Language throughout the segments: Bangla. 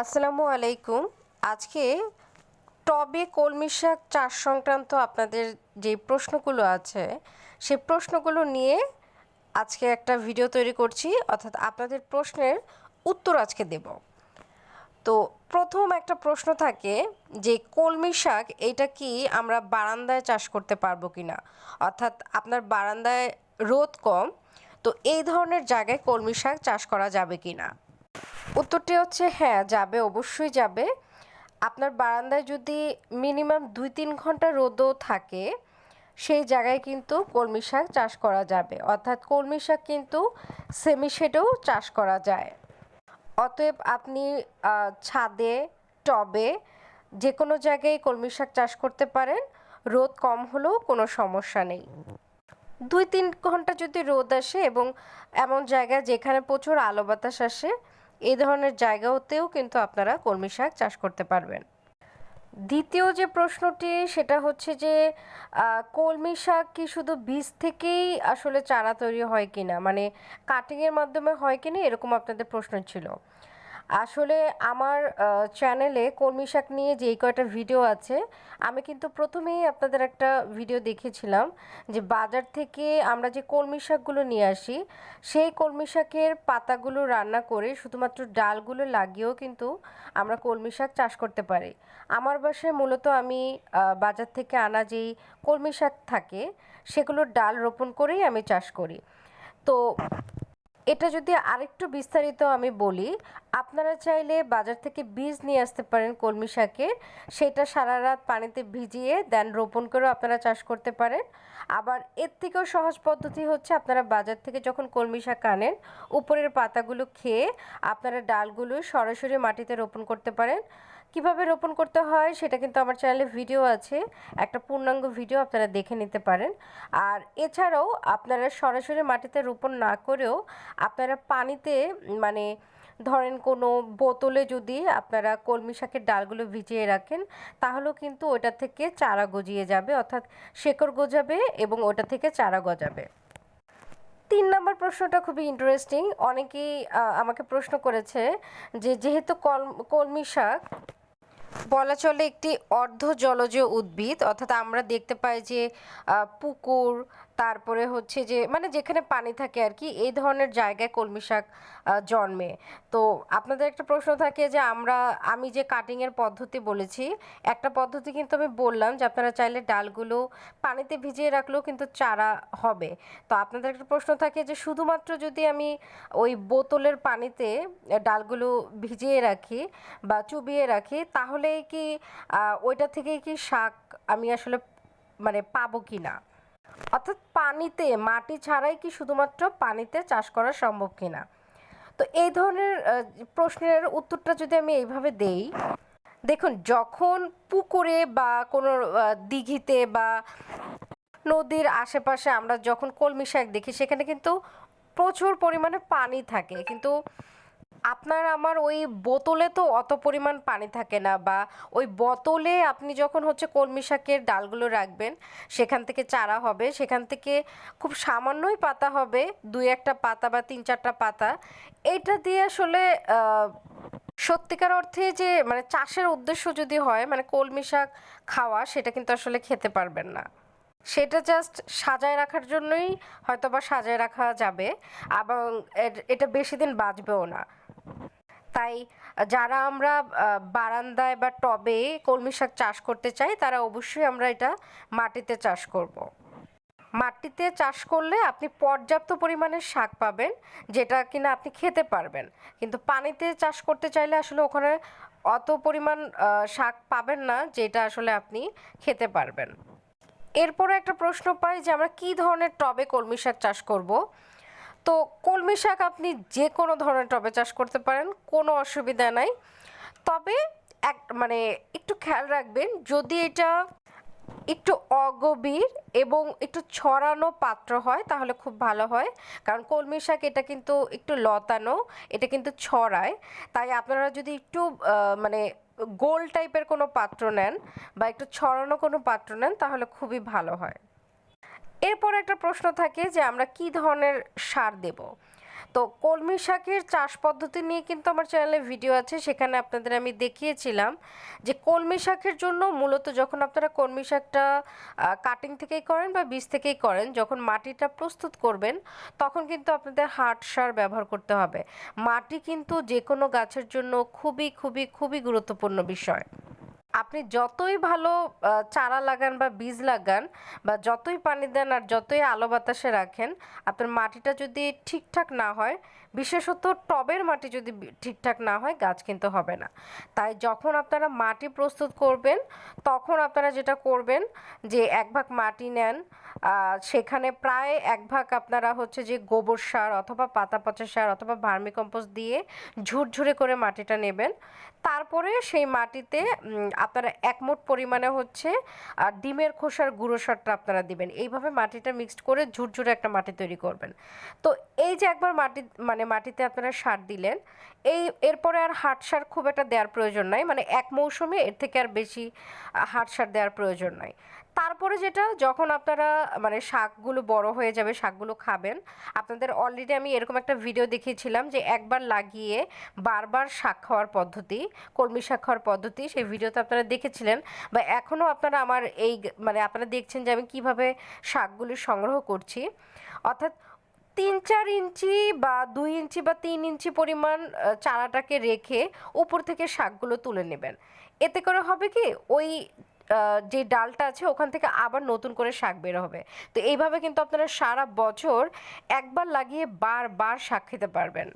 আসসালামু আলাইকুম। আজকে টবে কলমি শাক চাষ সংক্রান্ত আপনাদের যে প্রশ্নগুলো আছে, সে প্রশ্নগুলো নিয়ে আজকে একটা ভিডিও তৈরি করছি, অর্থাৎ আপনাদের প্রশ্নের উত্তর আজকে দেব। তো প্রথম একটা প্রশ্ন থাকে যে, কলমি শাক এটা কি আমরা বারান্দায় চাষ করতে পারব কি না অর্থাৎ আপনার বারান্দায় রোদ কম, তো এই ধরনের জায়গায় কলমি শাক চাষ করা যাবে কি না উত্তরটি হচ্ছে হ্যাঁ যাবে, অবশ্যই যাবে। আপনার বারান্দায় যদি মিনিমাম দুই তিন ঘণ্টা রোদও থাকে, সেই জায়গায় কিন্তু কলমি শাক চাষ করা যাবে। অর্থাৎ কলমি শাক কিন্তু সেমি শেডেও চাষ করা যায়। অতএব আপনি ছাদে, টবে যে কোনো জায়গায় কলমি শাক চাষ করতে পারেন। রোদ কম হলেও কোনো সমস্যা নেই। দুই তিন ঘণ্টা যদি রোদ আসে এবং এমন জায়গা যেখানে প্রচুর আলো বাতাস আসে এই ধরনের জায়গাতেও কিন্তু আপনারা কলমি শাক চাষ করতে পারবেন। দ্বিতীয় যে প্রশ্নটি, সেটা হচ্ছে যে কলমি শাক কি শুধু বীজ থেকেই আসলে চারা তৈরি হয় কিনা? মানে কাটিংয়ের মাধ্যমে হয় কিনা? এরকম আপনাদের প্রশ্ন ছিল। আসলে আমার চ্যানেলে কলমি শাক নিয়ে যেই কয়টা ভিডিও আছে, আমি কিন্তু প্রথমেই আপনাদের একটা ভিডিও দেখেছিলাম যে বাজার থেকে আমরা যে কলমি শাকগুলো নিয়ে আসি, সেই কলমি শাকের পাতাগুলো রান্না করে শুধুমাত্র ডালগুলো লাগিয়েও কিন্তু আমরা কলমি শাক চাষ করতে পারি। আমার বাসায় মূলত আমি বাজার থেকে আনা যেই কলমি শাক থাকে সেগুলোর ডাল রোপণ করেই আমি চাষ করি। তো এটা যদি আরেকটু বিস্তারিত আমি বলি, আপনারা চাইলে বাজার থেকে বীজ নিয়ে আসতে পারেন কলমি শাকের। সেটা সারা রাত পানিতে ভিজিয়ে দেন, রোপণ করেও আপনারা চাষ করতে পারেন। আবার এর থেকেও সহজ পদ্ধতি হচ্ছে আপনারা বাজার থেকে যখন কলমি শাক আনেন, উপরের পাতাগুলো খেয়ে আপনারা ডালগুলো সরাসরি মাটিতে রোপণ করতে পারেন। কীভাবে রোপণ করতে হয় সেটা কিন্তু আমার চ্যানেলে ভিডিও আছে। একটা পূর্ণাঙ্গ ভিডিও আপনারা দেখে নিতে পারেন। আর এছাড়াও আপনারা সরাসরি মাটিতে রোপণ না করেও আপনারা পানিতে মানে ধরেন কোনো বোতলে যদি আপনারা কলমি শাকের ডালগুলো ভিজিয়ে রাখেন, তাহলেও কিন্তু ওটা থেকে চারা গজিয়ে যাবে, অর্থাৎ শেকড় গজাবে এবং ওটা থেকে চারা গজাবে। তিন নম্বর প্রশ্নটা খুবই ইন্টারেস্টিং অনেকেই আমাকে প্রশ্ন করেছে যে যেহেতু কল, কলমি শাক বলা চলে একটি অর্ধ জলজ উদ্ভিদ অর্থাৎ আমরা দেখতে পাই যে পুকুর তারপরে হচ্ছে যে মানে যেখানে পানি থাকে আর কি, এই ধরনের জায়গায় কলমি শাক জন্মে। তো আপনাদের একটা প্রশ্ন থাকে যে, আমরা, আমি যে কাটিংয়ের পদ্ধতি বলেছি, একটা পদ্ধতি কিন্তু আমি বললাম যে, আপনারা চাইলে ডালগুলো পানিতে ভিজিয়ে রাখলেও কিন্তু চারা হবে। তো আপনাদের একটা প্রশ্ন থাকে যে, শুধুমাত্র যদি আমি ওই বোতলের পানিতে ডালগুলো ভিজিয়ে রাখি বা চুবিয়ে রাখি, তাহলেই কি ওইটা থেকেই কি শাক আমি আসলে মানে পাবো কি না অর্থাৎ পানিতে, মাটি ছাড়াই কি শুধুমাত্র পানিতে চাষ করা সম্ভব কিনা? তো এই ধরনের প্রশ্নের উত্তরটা যদি আমি এইভাবে দেই, দেখুন, যখন পুকুরে বা কোনো দিঘিতে বা নদীর আশেপাশে আমরা যখন কলমি শাক দেখি, সেখানে কিন্তু প্রচুর পরিমাণে পানি থাকে। কিন্তু আপনার আমার ওই বোতলে তো অত পরিমাণ পানি থাকে না বা ওই বোতলে আপনি যখন হচ্ছে কলমি শাকের ডালগুলো রাখবেন, সেখান থেকে চারা হবে, সেখান থেকে খুব সামান্যই পাতা হবে, দুই একটা পাতা বা তিন চারটা পাতা। এইটা দিয়ে আসলে সত্যিকার অর্থে যে মানে চাষের উদ্দেশ্য যদি হয় মানে কলমি শাক খাওয়া, সেটা কিন্তু আসলে খেতে পারবেন না। সেটা জাস্ট সাজায় রাখার জন্যই হয়তো বা সাজায় রাখা যাবে, এবং এটা বেশি দিন বাঁচবেও না। তাই যারা আমরা বারান্দায় বা টবে কলমি শাক চাষ করতে চাই, তারা অবশ্যই আমরা এটা মাটিতে চাষ করব। মাটিতে চাষ করলে আপনি পর্যাপ্ত পরিমাণে শাক পাবেন, যেটা কিনা আপনি খেতে পারবেন। কিন্তু পানিতে চাষ করতে চাইলে আসলে ওখানে অত পরিমাণ শাক পাবেন না, যেটা আসলে আপনি খেতে পারবেন। এরপরে একটা প্রশ্ন পাই যে আমরা কি ধরনের টবে কলমি শাক চাষ করব? তো কলমি শাক আপনি যে কোনো ধরনের টবে চাষ করতে পারেন, কোনো অসুবিধা নাই। তবে এক মানে একটু খেয়াল রাখবেন, যদি এটা একটু অগভীর এবং একটু ছড়ানো পাত্র হয়, তাহলে খুব ভালো হয়। কারণ কলমি শাক এটা কিন্তু একটু লতানো, এটা কিন্তু ছড়ায়। তাই আপনারা যদি একটু মানে গোল টাইপের কোনো পাত্র নেন বা একটু ছড়ানো কোনো পাত্র নেন, তাহলে খুবই ভালো হয়। এরপর একটা প্রশ্ন থাকে যে আমরা কি ধরনের সার দেব? তো কলমি শাকের চাষ পদ্ধতি নিয়ে কিন্তু আমার চ্যানেলে ভিডিও আছে, সেখানে আপনাদের আমি দেখিয়েছিলাম যে কলমি শাকের জন্য মূলত যখন আপনারা কলমি শাকটা কাটিং থেকেই করেন বা বীজ থেকেই করেন, যখন মাটিটা প্রস্তুত করবেন, তখন কিন্তু আপনাদের হাট সার ব্যবহার করতে হবে। মাটি কিন্তু যে কোনো গাছের জন্য খুবই খুবই খুবই গুরুত্বপূর্ণ বিষয়। আপনি যতই ভালো চারা লাগান বা বীজ লাগান বা যতই পানি দেন আর যতই আলো বাতাসে রাখেন, আপনার মাটিটা যদি ঠিকঠাক না হয় বিশেষত টবের মাটি যদি ঠিকঠাক না হয়, গাছ কিন্তু হবে না। তাই যখন আপনারা মাটি প্রস্তুত করবেন, তখন আপনারা যেটা করবেন যে এক ভাগ মাটি নেন সেখানে প্রায় এক ভাগ আপনারা হচ্ছে যে গোবর সার অথবা পাতা পচা সার অথবা ভার্মি কম্পোস্ট দিয়ে ঝুরঝুরে করে মাটিটা নেবেন। তারপরে সেই মাটিতে আপনারা এক মুঠ পরিমাণে হচ্ছে, আর ডিমের খোসার গুঁড়ো সারটা আপনারা দিবেন। এইভাবে মাটিটা মিক্সড করে ঝুরঝুরে একটা মাটি তৈরি করবেন। তো এই যে একবার মাটি মানে মাটিতে আপনারা সার দিলেন। এই এরপরে আর হাট সার খুব একটা দেওয়ার প্রয়োজন নাই। মানে এক মৌসুমে এর থেকে আর বেশি হাট সার দেওয়ার প্রয়োজন নাই। তারপরে যেটা, যখন আপনারা মানে শাকগুলো বড় হয়ে যাবে, শাকগুলো খাবেন, আপনাদের অলরেডি আমি এরকম একটা ভিডিও দেখিয়েছিলাম যে একবার লাগিয়ে বারবার শাক খাওয়ার পদ্ধতি, কলমি শাক খাওয়ার পদ্ধতি, সেই ভিডিওতে আপনারা দেখেছিলেন। বা এখনও আপনারা আমার এই মানে আপনারা দেখছেন যে আমি কীভাবে শাকগুলি সংগ্রহ করছি। অর্থাৎ তিন চার ইঞ্চি বা দুই ইঞ্চি বা তিন ইঞ্চি পরিমাণ চারাটাকে রেখে উপর থেকে শাকগুলো তুলে নেবেন। এতে করে হবে কি, ওই যে ডালটা আছে ওখান থেকে আবার নতুন করে শাক বের হবে। তো এইভাবে কিন্তু আপনারা সারা বছর একবার লাগিয়ে বারবার শাক খেতে পারবেন।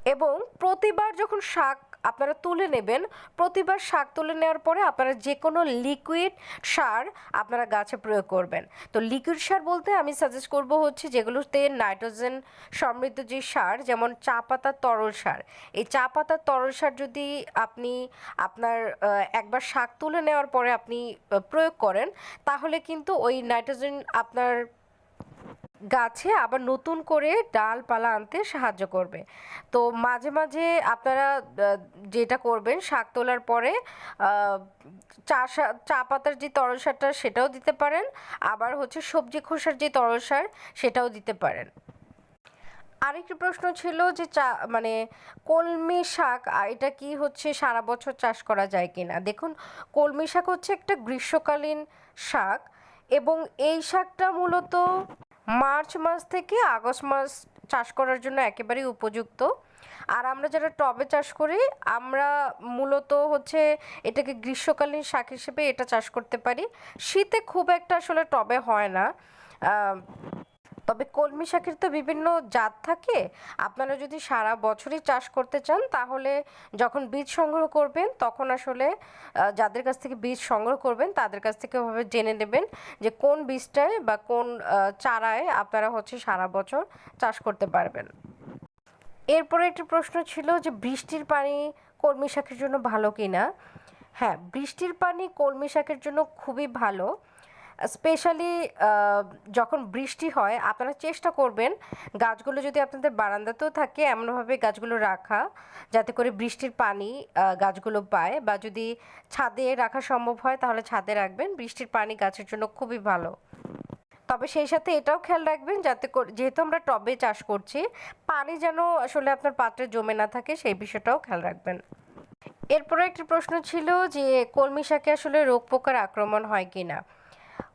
এবং প্রতিবার যখন শাক আপনারা তুলে নেবেন। প্রতিবার শাক তুলে নেওয়ার পরে আপনারা যে কোনো লিকুইড সার আপনারা গাছে প্রয়োগ করবেন। তো লিকুইড সার বলতে আমি সাজেস্ট করব হচ্ছে যেগুলোতে নাইট্রোজেন সমৃদ্ধ যে সার, যেমন চা পাতার তরল সার। এই চা পাতার তরল সার যদি আপনি আপনার একবার শাক তুলে নেওয়ার পরে আপনি প্রয়োগ করেন, তাহলে কিন্তু ওই নাইট্রোজেন আপনার গাছে আবার নতুন করে ডালপালা আনতে সাহায্য করবে। তো মাঝে মাঝে আপনারা যেটা করবেন, শাক তোলার পরে চা চা পাতার যে তরল সারটা সেটাও দিতে পারেন। আবার হচ্ছে সবজি খোসার যে তরল সার সেটাও দিতে পারেন। আরেকটি প্রশ্ন ছিল যে চা মানে কলমি শাক এটা কি হচ্ছে সারা বছর চাষ করা যায় কিনা? দেখুন, কলমি শাক হচ্ছে একটা গ্রীষ্মকালীন শাক এবং এই শাকটা মূলত মার্চ মাস থেকে আগস্ট মাস চাষ করার জন্য একেবারেই উপযুক্ত। আর আমরা যারা টবে চাষ করি, আমরা মূলত হচ্ছে এটাকে গ্রীষ্মকালীন শাক হিসেবে এটা চাষ করতে পারি। শীতে খুব একটা আসলে টবে হয় না। তবে কলমি শাকের তো বিভিন্ন জাত থাকে। আপনারা যদি সারা বছরই চাষ করতে চান, তাহলে যখন বীজ সংগ্রহ করবেন, তখন আসলে যাদের কাছ থেকে বীজ সংগ্রহ করবেন, তাদের কাছ থেকে ওভাবে জেনে নেবেন যে কোন বীজটায় বা কোন চারায় আপনারা হচ্ছে সারা বছর চাষ করতে পারবেন। এরপরে একটি প্রশ্ন ছিল যে বৃষ্টির পানি কলমি শাকের জন্য ভালো কি না হ্যাঁ বৃষ্টির পানি কলমি শাকের জন্য খুবই ভালো। স্পেশালি যখন বৃষ্টি হয়, আপনারা চেষ্টা করবেন গাছগুলো যদি আপনাদের বারান্দাতেও থাকে, এমনভাবে গাছগুলো রাখা, যাতে করে বৃষ্টির পানি গাছগুলো পায় বা যদি ছাদে রাখা সম্ভব হয়, তাহলে ছাদে রাখবেন। বৃষ্টির পানি গাছের জন্য খুবই ভালো। তবে সেই সাথে এটাও খেয়াল রাখবেন, যাতে যেহেতু আমরা টবে চাষ করছি, পানি যেন আসলে আপনার পাত্রে জমে না থাকে, সেই বিষয়টাও খেয়াল রাখবেন। এরপরে একটি প্রশ্ন ছিল যে, কলমি শাকে আসলে রোগ পোকার আক্রমণ হয় কি না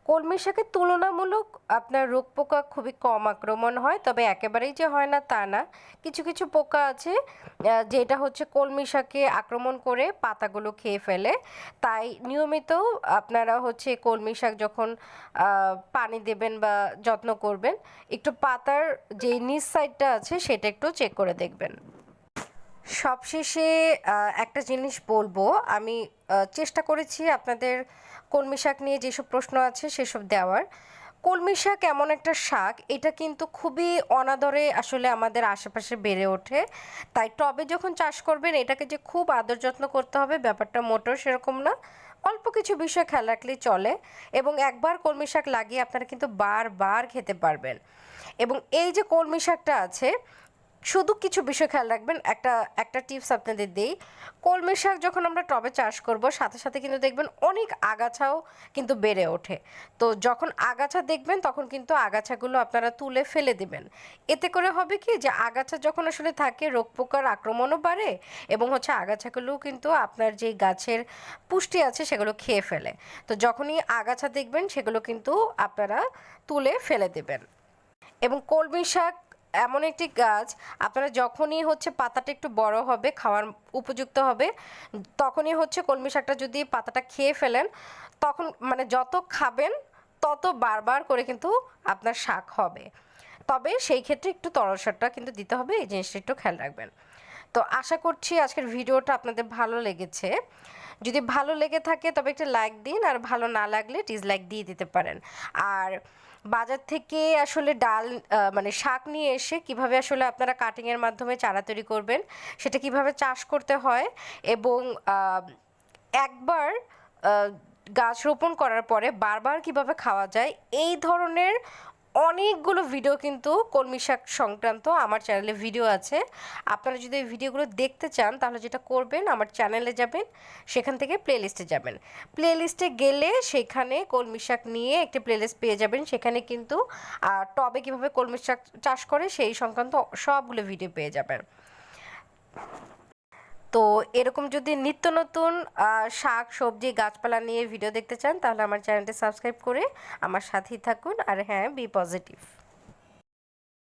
কলমি শাকে তুলনামূলক আপনার রোগ পোকা খুবই কম আক্রমণ হয়, তবে একেবারেই যে হয় না তা না। কিছু কিছু পোকা আছে যেটা হচ্ছে কলমি শাকে আক্রমণ করে পাতাগুলো খেয়ে ফেলে। তাই নিয়মিত আপনারা হচ্ছে কলমি শাক যখন পানি দেবেন বা যত্ন করবেন, একটু পাতার যে নিচ সাইডটা আছে সেটা একটু চেক করে দেখবেন। সবশেষে একটা জিনিস বলব। আমি চেষ্টা করেছি আপনাদের কলমি শাক নিয়ে যেসব প্রশ্ন আছে সেসব দেওয়ার। কলমি শাক এমন একটা শাক, এটা কিন্তু খুবই অনাদরে আসলে আমাদের আশেপাশে বেড়ে ওঠে। তাই টবে যখন চাষ করবেন, এটাকে যে খুব আদর যত্ন করতে হবে ব্যাপারটা মোটেও সেরকম না। অল্প কিছু বিষয় খেয়াল রাখলেই চলে এবং একবার কলমি শাক লাগিয়ে আপনারা কিন্তু বারবার খেতে পারবেন। এবং এই যে কলমি শাকটা আছে শুধু কিছু বিষয় খেয়াল রাখবেন, একটা একটা টিপস আপনাদের দেই। কলমি শাক যখন আমরা টবে চাষ করব, সাথে সাথে কিন্তু দেখবেন অনেক আগাছাও কিন্তু বেড়ে ওঠে। তো যখন আগাছা দেখবেন, তখন কিন্তু আগাছাগুলো আপনারা তুলে ফেলে দিবেন। এতে করে হবে কি যে আগাছা যখন আসলে থাকে, রোগ পোকার আক্রমণও বাড়ে এবং হচ্ছে আগাছাগুলোও কিন্তু আপনার যেই গাছের পুষ্টি আছে, সেগুলো খেয়ে ফেলে। তো যখনই আগাছা দেখবেন, সেগুলো কিন্তু আপনারা তুলে ফেলে দেবেন। এবং কলমি শাক এমন একটি গাছ, আপনারা যখনই হচ্ছে পাতাটা একটু বড় হবে, খাওয়ার উপযুক্ত হবে, তখনই হচ্ছে কলমি শাকটা যদি পাতাটা খেয়ে ফেলেন, তখন মানে যত খাবেন, তত বারবার করে কিন্তু আপনার শাক হবে। তবে সেই ক্ষেত্রে একটু তরল সারটা কিন্তু দিতে হবে, এই জিনিসটা একটু খেয়াল রাখবেন। তো আশা করছি আজকের ভিডিওটা আপনাদের ভালো লেগেছে। যদি ভালো লেগে থাকে তবে একটা লাইক দিন, আর ভালো না লাগলে ডিসলাইক দিয়ে দিতে পারেন। আর বাজার থেকে আসলে ডাল মানে শাক নিয়ে এসে কীভাবে আসলে আপনারা কাটিংয়ের মাধ্যমে চারা তৈরি করবেন, সেটা কীভাবে চাষ করতে হয় এবং একবার গাছ রোপণ করার পরে বারবার কীভাবে খাওয়া যায়, এই ধরনের অনেকগুলো ভিডিও কিন্তু কলমি শাক সংক্রান্ত আমার চ্যানেলে ভিডিও আছে। আপনারা যদি এই ভিডিওগুলো দেখতে চান, তাহলে যেটা করবেন, আমার চ্যানেলে যাবেন, সেখান থেকে প্লেলিস্টে যাবেন। প্লেলিস্টে গেলে সেখানে কলমি শাক নিয়ে একটি প্লেলিস্ট পেয়ে যাবেন। সেখানে কিন্তু টবে কীভাবে কলমি শাক চাষ করে, সেই সংক্রান্ত সবগুলো ভিডিও পেয়ে যাবেন। তো এরকম যদি নিত্য নতুন শাক, সবজি, গাছপালা নিয়ে ভিডিও দেখতে চান, তাহলে আমার চ্যানেলটি সাবস্ক্রাইব করে আমার সাথেই থাকুন। আর হ্যাঁ বি পজিটিভ